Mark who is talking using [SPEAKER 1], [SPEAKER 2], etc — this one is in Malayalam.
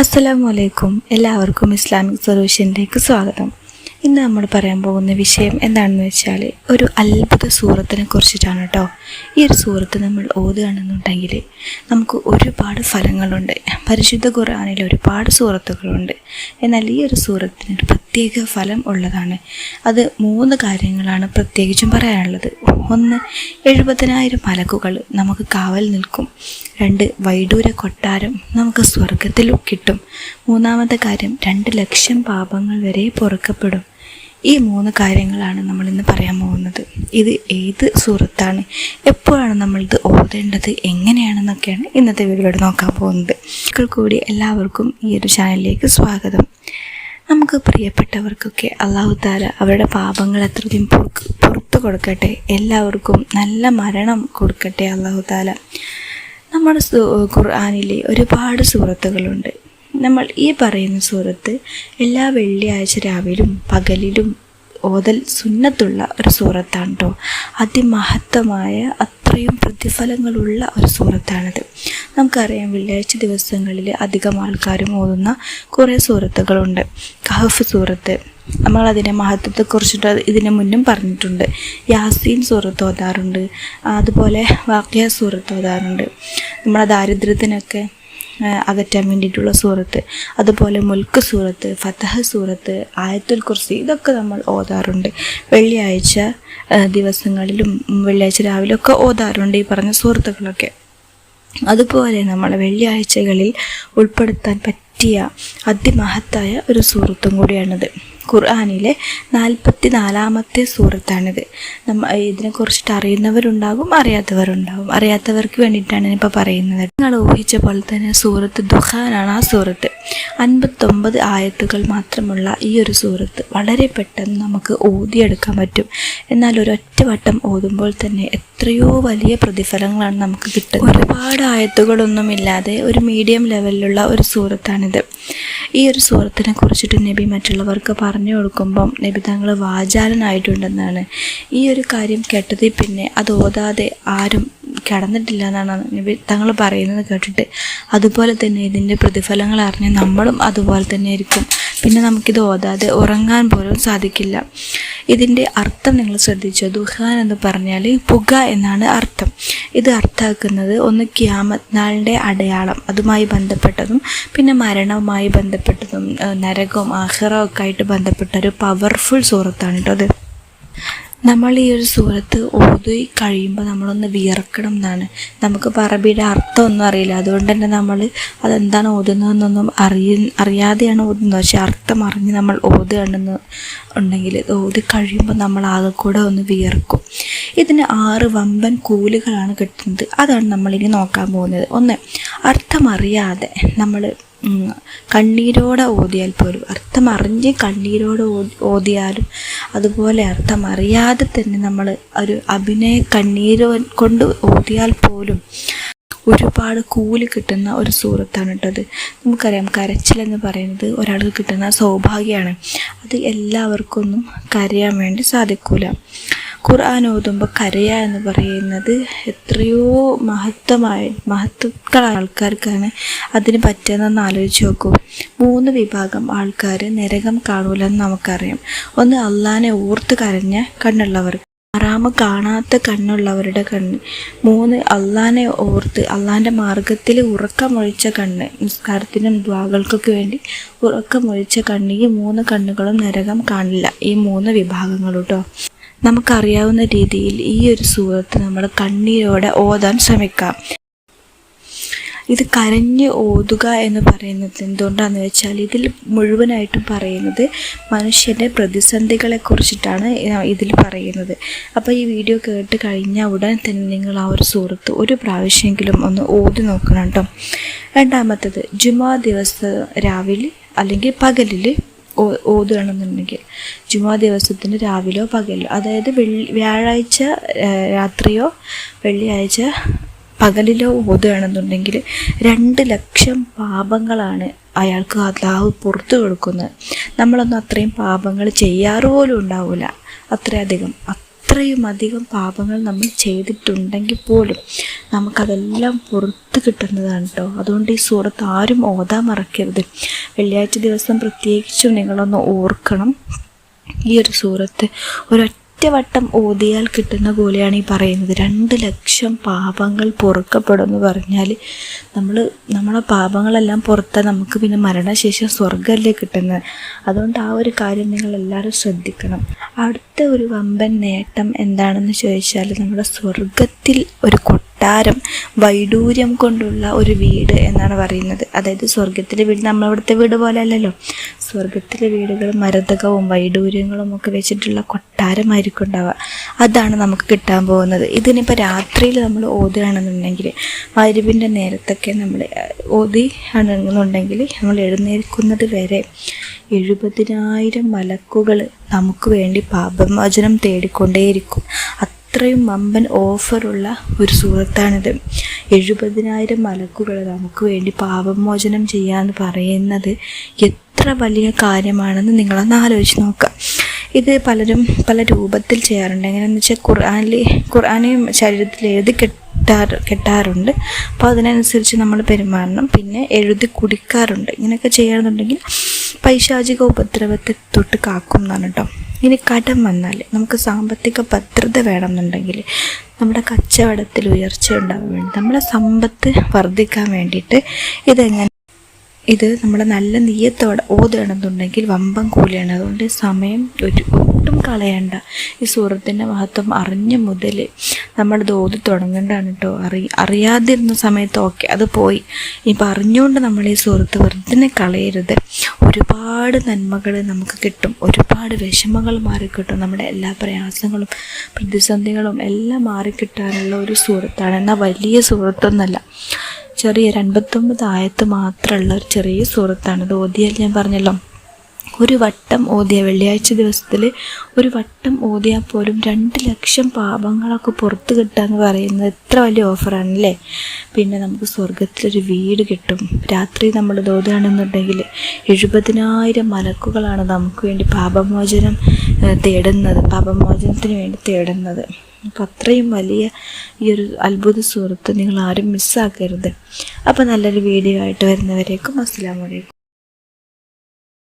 [SPEAKER 1] അസ്സലാമു അലൈക്കും എല്ലാവർക്കും ഇസ്ലാമിക് സൊല്യൂഷനിലേക്ക് സ്വാഗതം. ഇന്ന് നമ്മൾ പറയാൻ പോകുന്ന വിഷയം എന്താണെന്ന് വെച്ചാൽ ഒരു അത്ഭുത സൂറത്തിനെ കുറിച്ചിട്ടാണ് കേട്ടോ ഈ ഒരു സൂറത്ത് നമ്മൾ ഓതുകയാണെന്നുണ്ടെങ്കിൽ നമുക്ക് ഒരുപാട് ഫലങ്ങളുണ്ട്. പരിശുദ്ധ ഖുർആാനിൽ ഒരുപാട് സൂറത്തുകളുണ്ട്. എന്നാൽ ഈ ഒരു സൂറത്തിന് ഒരു പ്രത്യേക ഫലം ഉള്ളതാണ്. അത് മൂന്ന് കാര്യങ്ങളാണ് പ്രത്യേകിച്ചും പറയാനുള്ളത്. ഒന്ന് എഴുപതിനായിരം മലക്കുകൾ നമുക്ക് കാവൽ നിൽക്കും. രണ്ട് വൈഡൂര കൊട്ടാരം നമുക്ക് സ്വർഗത്തിൽ കിട്ടും. മൂന്നാമത്തെ കാര്യം രണ്ട് ലക്ഷം പാപങ്ങൾ വരെ പൊറുക്കപ്പെടും. ഈ മൂന്ന് കാര്യങ്ങളാണ് നമ്മൾ ഇന്ന് പറയാൻ പോകുന്നത്. ഇത് ഏത് സുഹൃത്താണ് എപ്പോഴാണ് നമ്മളിത് ഓതേണ്ടത്? എങ്ങനെയാണെന്നൊക്കെയാണ് ഇന്നത്തെ വീഡിയോയുടെ നോക്കാൻ പോകുന്നത്. കൂടി എല്ലാവർക്കും ഈ ഒരു ചാനലിലേക്ക് സ്വാഗതം. നമുക്ക് പ്രിയപ്പെട്ടവർക്കൊക്കെ അള്ളാഹു താല അവരുടെ പാപങ്ങൾ പൊറുക്ക് പുറത്തു കൊടുക്കട്ടെ. എല്ലാവർക്കും നല്ല മരണം കൊടുക്കട്ടെ അള്ളാഹു താല. നമ്മുടെ ഖുർആാനിലെ ഒരുപാട് സൂറത്തുകളുണ്ട്. നമ്മൾ ഈ പറയുന്ന സൂറത്ത് എല്ലാ വെള്ളിയാഴ്ച രാവിലും പകലിലും ഓതൽ സുന്നത്തുള്ള ഒരു സൂറത്താണ് കേട്ടോ അതിമഹത്വമായ അത്രയും പ്രതിഫലങ്ങളുള്ള ഒരു സൂറത്താണിത്. നമുക്കറിയാം വെള്ളിയാഴ്ച ദിവസങ്ങളിൽ അധികം ആൾക്കാരും ഓതുന്ന കുറേ സൂറത്തുകളുണ്ട്. കഹഫ് സൂറത്ത്. നമ്മൾ അതിന്റെ മഹത്വത്തെക്കുറിച്ചിട്ട് ഇതിന് മുന്നും പറഞ്ഞിട്ടുണ്ട്. യാസീൻ സൂറത്ത് ഓതാറുണ്ട്. അതുപോലെ വാക്യ സൂറത്ത് ഓതാറുണ്ട്. നമ്മളെ ദാരിദ്ര്യത്തിനൊക്കെ അകറ്റാൻ വേണ്ടിയിട്ടുള്ള സൂറത്ത്. അതുപോലെ മുൽക്ക് സൂറത്ത് ഫത്തഹ സൂറത്ത് ആയത്തുൽ കുർസി ഇതൊക്കെ നമ്മൾ ഓതാറുണ്ട്. വെള്ളിയാഴ്ച ദിവസങ്ങളിലും വെള്ളിയാഴ്ച രാവിലെ ഒക്കെ ഓതാറുണ്ട് ഈ പറഞ്ഞ സൂറത്തുകളൊക്കെ. അതുപോലെ നമ്മൾ വെള്ളിയാഴ്ചകളിൽ ഉൾപ്പെടുത്താൻ പറ്റിയ അതിമഹത്തായ ഒരു സുഹൃത്തും കൂടിയാണിത്. ഖുർആാനിലെ നാൽപ്പത്തി നാലാമത്തെ സൂറത്താണിത്. നമ്മ ഇതിനെക്കുറിച്ചിട്ട് അറിയുന്നവരുണ്ടാകും അറിയാത്തവരുണ്ടാകും. അറിയാത്തവർക്ക് വേണ്ടിയിട്ടാണ് ഞാനിപ്പോൾ പറയുന്നത്. നിങ്ങൾ ഊഹിച്ച പോലെ തന്നെ സൂറത്ത് ദുഹാനാണ് ആ സൂറത്ത്. അൻപത്തൊമ്പത് ആയത്തുകൾ മാത്രമുള്ള ഈ ഒരു സൂറത്ത് വളരെ പെട്ടെന്ന് നമുക്ക് ഓതിയെടുക്കാൻ പറ്റും. എന്നാൽ ഒരൊറ്റ വട്ടം ഓതുമ്പോൾ തന്നെ എത്രയോ വലിയ പ്രതിഫലങ്ങളാണ് നമുക്ക് കിട്ടുന്നത്. ഒരുപാട് ആയത്തുകളൊന്നുമില്ലാതെ ഒരു മീഡിയം ലെവലിലുള്ള ഒരു സൂറത്താണിത്. ഈ ഒരു സൂറത്തിനെ കുറിച്ചിട്ട് നബി മറ്റുള്ളവർക്ക് പറഞ്ഞു കൊടുക്കുമ്പം നബി താങ്കൾ വാചാലനായിട്ടുണ്ടെന്നാണ്. ഈ ഒരു കാര്യം കേട്ടതിൽ പിന്നെ അത് ഓതാതെ ആരും കിടന്നിട്ടില്ല എന്നാണ് നബി തങ്ങൾ പറയുന്നത് കേട്ടിട്ട്. അതുപോലെ തന്നെ ഇതിന്റെ പ്രതിഫലങ്ങൾ അറിഞ്ഞ് നമ്മളും അതുപോലെ തന്നെ ആയിരിക്കും. പിന്നെ നമുക്കിത് ഓതാതെ ഉറങ്ങാൻ പോലും സാധിക്കില്ല. ഇതിന്റെ അർത്ഥം നിങ്ങൾ ശ്രദ്ധിച്ചോ? ദുഹാൻ എന്ന് പറഞ്ഞാൽ പുക എന്നാണ് അർത്ഥം. ഇത് അർത്ഥാക്കുന്നത് ഒന്ന് ക്യാമത് നാളിന്റെ അടയാളം അതുമായി ബന്ധപ്പെട്ടതും പിന്നെ മരണവുമായി ബന്ധപ്പെട്ടതും നരകവും ആഹ്റവും ഒക്കെ ആയിട്ട് ബന്ധപ്പെട്ട ഒരു പവർഫുൾ സുഹൃത്താണ് കേട്ടോ അത്. നമ്മൾ ഈ ഒരു സുഹൃത്ത് ഓതി കഴിയുമ്പോൾ നമ്മളൊന്ന് വിയർക്കണം എന്നാണ്. നമുക്ക് പറബിയുടെ അർത്ഥം ഒന്നും അറിയില്ല. അതുകൊണ്ട് തന്നെ നമ്മൾ അതെന്താണ് ഓതുന്നതെന്നൊന്നും അറിയ അറിയാതെയാണ് ഓതുന്നത്. പക്ഷെ അർത്ഥം അറിഞ്ഞ് നമ്മൾ ഓതുകയാണെന്ന് ഉണ്ടെങ്കിൽ ഓതി കഴിയുമ്പോൾ നമ്മൾ ആകെ കൂടെ ഒന്ന് വിയർക്കും. ഇതിന് ആറ് വമ്പൻ കൂലുകളാണ് കിട്ടുന്നത്. അതാണ് നമ്മളിനി നോക്കാൻ പോകുന്നത്. ഒന്ന് അർത്ഥമറിയാതെ നമ്മൾ കണ്ണീരോടെ ഓതിയാൽ പോലും അർത്ഥം അറിഞ്ഞ് കണ്ണീരോടെ ഓതിയാലും അതുപോലെ അർത്ഥം അറിയാതെ തന്നെ നമ്മൾ ഒരു അഭിനയ കണ്ണീര് കൊണ്ട് ഓതിയാൽ പോലും ഒരുപാട് കൂലി കിട്ടുന്ന ഒരു സൂറത്താണ് കേട്ടത് നമുക്കറിയാം കരച്ചിൽ എന്ന് പറയുന്നത് ഒരാൾക്ക് കിട്ടുന്ന സൗഭാഗ്യമാണ്. അത് എല്ലാവർക്കൊന്നും കരയാൻ വേണ്ടി സാധിക്കൂല. ഖുർആൻ ഓതുമ്പോൾ കരയുക എന്ന് പറയുന്നത് എത്രയോ മഹത്വമായ മഹത്വക്കളായ ആൾക്കാർക്കാണ് അതിന് പറ്റുന്നതെന്ന് ആലോചിച്ച് നോക്കൂ. മൂന്ന് വിഭാഗം ആൾക്കാർ നരകം കാണൂലെന്ന് നമുക്കറിയാം. ഒന്ന് അള്ളാനെ ഓർത്ത് കരഞ്ഞ കണ്ണുള്ളവർ ആറാമ കാണാത്ത കണ്ണുള്ളവരുടെ കണ്ണ്. മൂന്ന് അള്ളാനെ ഓർത്ത് അള്ളാന്റെ മാർഗത്തിൽ ഉറക്കമൊഴിച്ച കണ്ണ്. നിസ്കാരത്തിനും ദ്വാകൾക്കൊക്കെ വേണ്ടി ഉറക്കമൊഴിച്ച കണ്ണ്. ഈ മൂന്ന് കണ്ണുകളും നരകം കാണില്ല. ഈ മൂന്ന് വിഭാഗങ്ങളും കേട്ടോ നമുക്കറിയാവുന്ന രീതിയിൽ ഈ ഒരു സൂറത്ത് നമ്മൾ കണ്ണീരോടെ ഓതാൻ ശ്രമിക്കാം. ഇത് കരഞ്ഞ് ഓതുക എന്ന് പറയുന്നത് എന്തുകൊണ്ടാണെന്ന് വെച്ചാൽ ഇതിൽ മുഴുവനായിട്ടും പറയുന്നത് മനുഷ്യന്റെ പ്രതിസന്ധികളെ കുറിച്ചിട്ടാണ് ഇതിൽ പറയുന്നത്. അപ്പോൾ ഈ വീഡിയോ കേട്ട് കഴിഞ്ഞാൽ ഉടൻ തന്നെ നിങ്ങൾ ആ ഒരു സുഹൃത്ത് ഒരു പ്രാവശ്യമെങ്കിലും ഒന്ന് ഓതി നോക്കണം കേട്ടോ. രണ്ടാമത്തത് ജുമാ ദിവസം രാവിലെ അല്ലെങ്കിൽ പകലിൽ ഓതുകയാണെന്നുണ്ടെങ്കിൽ ജുമാ ദിവസത്തിന് രാവിലെയോ പകലോ അതായത് വെള്ളി വ്യാഴാഴ്ച രാത്രിയോ വെള്ളിയാഴ്ച പകലിലോ ഓതുകയാണെന്നുണ്ടെങ്കിൽ രണ്ട് ലക്ഷം പാപങ്ങളാണ് അയാൾക്ക് അള്ളാഹു പുറത്തു കൊടുക്കുന്നത്. നമ്മളൊന്നും അത്രയും പാപങ്ങൾ ചെയ്യാറ് പോലും ഉണ്ടാവില്ല അത്രയധികം. എത്രയും അധികം പാപങ്ങൾ നമ്മൾ ചെയ്തിട്ടുണ്ടെങ്കിൽ പോലും നമുക്കതെല്ലാം പുറത്ത് കിട്ടുന്നതാണ് കേട്ടോ അതുകൊണ്ട് ഈ സൂറത്ത് ആരും ഓതാ മറക്കരുത്. വെള്ളിയാഴ്ച ദിവസം പ്രത്യേകിച്ചും നിങ്ങളൊന്ന് ഓർക്കണം. ഈ ഒരു സൂറത്ത് ഒരൊറ്റ വട്ടം ഓതിയാൽ കിട്ടുന്ന പോലെയാണ് ഈ പറയുന്നത്. രണ്ട് ലക്ഷം പാപങ്ങൾ പൊറുക്കപ്പെടും എന്ന് പറഞ്ഞാൽ നമ്മൾ നമ്മളെ പാപങ്ങളെല്ലാം പുറത്താൽ നമുക്ക് പിന്നെ മരണശേഷം സ്വർഗമല്ലേ കിട്ടുന്നത് അതുകൊണ്ട് ആ ഒരു കാര്യം നിങ്ങൾ എല്ലാവരും ശ്രദ്ധിക്കണം. അടുത്ത ഒരു വമ്പൻ നേട്ടം എന്താണെന്ന് ചോദിച്ചാൽ നമ്മുടെ സ്വർഗത്തിൽ ഒരു കൊട്ടാരം വൈഡൂര്യം കൊണ്ടുള്ള ഒരു വീട് എന്നാണ് പറയുന്നത്. അതായത് സ്വർഗത്തിലെ വീട് നമ്മളിവിടുത്തെ വീട് പോലെ അല്ലല്ലോ സ്വർഗത്തിലെ വീടുകൾ മരതകവും വൈഡൂര്യങ്ങളും ഒക്കെ വെച്ചിട്ടുള്ള കൊട്ടാരമായിരിക്കും ഉണ്ടാവുക അതാണ് നമുക്ക് കിട്ടാൻ പോകുന്നത്. ഇതിനിപ്പോൾ രാത്രിയിൽ നമ്മൾ ഓതുകയാണെന്നുണ്ടെങ്കിൽ മരുവിന്റെ നേരത്തൊക്കെ നമ്മൾ ഓതി ആണെന്നുണ്ടെങ്കിൽ നമ്മൾ എഴുന്നേൽക്കുന്നത് വരെ എഴുപതിനായിരം മലക്കുകൾ നമുക്ക് വേണ്ടി പാപമോചനം തേടിക്കൊണ്ടേയിരിക്കും. അത്രയും വമ്പൻ ഓഫറുള്ള ഒരു സുഹൃത്താണിത്. എഴുപതിനായിരം മലക്കുകൾ നമുക്ക് വേണ്ടി പാപമോചനം ചെയ്യാന്ന് പറയുന്നത് എത്ര വലിയ കാര്യമാണെന്ന് നിങ്ങളൊന്ന് ആലോചിച്ച് നോക്കുക ഇത് പലരും പല രൂപത്തിൽ ചെയ്യാറുണ്ട്. എങ്ങനെയാണെന്ന് വെച്ചാൽ ഖുർആാനിൽ ഖുർആാനെയും ശരീരത്തിൽ എഴുതി കെട്ടാറ് കെട്ടാറുണ്ട്. അപ്പോൾ അതിനനുസരിച്ച് നമ്മൾ പെരുമാറണം. പിന്നെ എഴുതി കുടിക്കാറുണ്ട്. ഇങ്ങനെയൊക്കെ ചെയ്യാറുണ്ടെങ്കിൽ പൈശാചിക ഉപദ്രവത്തെ തൊട്ട് കാക്കും എന്നാണ് കേട്ടോ ഇനി കടം വന്നാൽ നമുക്ക് സാമ്പത്തിക ഭദ്രത വേണമെന്നുണ്ടെങ്കിൽ നമ്മുടെ കച്ചവടത്തിൽ ഉയർച്ച ഉണ്ടാകാൻ വേണ്ടി നമ്മുടെ സമ്പത്ത് വർദ്ധിക്കാൻ വേണ്ടിയിട്ട് ഇതെങ്ങനെ ഇത് നമ്മൾ നല്ല നീയത്തോടെ ഓതുകയാണെന്നുണ്ടെങ്കിൽ വമ്പം കൂലിയാണ്. അതുകൊണ്ട് സമയം ഒരു ഒട്ടും കളയണ്ട. ഈ സൂറത്തിന്റെ മഹത്വം അറിഞ്ഞ മുതൽ നമ്മളിത് ഓതി തുടങ്ങേണ്ടതാണ് കേട്ടോ അറി അറിയാതിരുന്ന സമയത്ത് ഓക്കെ അത് പോയി. ഇപ്പം അറിഞ്ഞുകൊണ്ട് നമ്മൾ ഈ സൂറത്ത് വെറുതെ കളയരുത്. ഒരുപാട് നന്മകൾ നമുക്ക് കിട്ടും. ഒരുപാട് വിഷമങ്ങൾ മാറിക്കിട്ടും. നമ്മുടെ എല്ലാ പ്രയാസങ്ങളും പ്രതിസന്ധികളും എല്ലാം മാറിക്കിട്ടാനുള്ള ഒരു സുഹൃത്താണ് എന്നാൽ വലിയ സൂറത്തൊന്നല്ല. ചെറിയ അൻപത്തൊമ്പത് ആയത്ത് മാത്രമുള്ള ഒരു ചെറിയ സൂറത്താണ്. ഇത് ഓതിയാൽ ഞാൻ പറഞ്ഞല്ലോ. ഒരു വട്ടം ഓതിയ വെള്ളിയാഴ്ച ദിവസത്തിൽ ഒരു വട്ടം ഓതിയാൽ പോലും രണ്ട് ലക്ഷം പാപങ്ങളൊക്കെ പുറത്ത് കിട്ടുക എന്ന് പറയുന്നത് എത്ര വലിയ ഓഫറാണല്ലേ പിന്നെ നമുക്ക് സ്വർഗത്തിലൊരു വീട് കിട്ടും. രാത്രി നമ്മൾ ഓതുകയാണെന്നുണ്ടെങ്കിൽ എഴുപതിനായിരം മലക്കുകളാണ് നമുക്ക് വേണ്ടി പാപമോചനം തേടുന്നത്. പാപമോചനത്തിന് വേണ്ടി തേടുന്നത്. അപ്പം അത്രയും വലിയ ഈ ഒരു അത്ഭുത സുഹൃത്ത് നിങ്ങൾ ആരും മിസ്സാക്കരുത് അപ്പോൾ നല്ലൊരു വീഡിയോ ആയിട്ട് വരുന്നവരേക്കും അസ്സാം വലൈക്കും